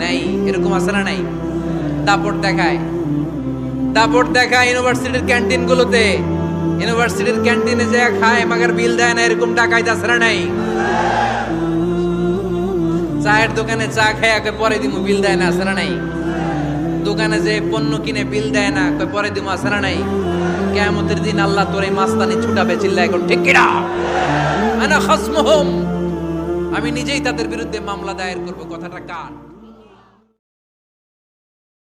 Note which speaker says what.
Speaker 1: নাই, এরকম আছে না নাই। দাপট দেখায়। দাপট দেখায় ইউনিভার্সিটির ক্যান্টিনগুলোতে। ইউনিভার্সিটির ক্যান্টিনে যে খায়, মাগার বিল দেয় না, এরকম টাকায় আছে না নাই। চায়ের দোকানে চা খায় পরে দিমু, বিল দেয় না না নাই। দোকানে যে পণ্য কিনে বিল দেয় না পরে দিমু না নাই। কিয়ামতের দিন আল্লাহ তোর এই মাস্তানি ছুটাবে চিল্লা এখন, ঠিক কিনা আমি নিজেই তাদের বিরুদ্ধে মামলা দায়ের করব, কথাটা কার?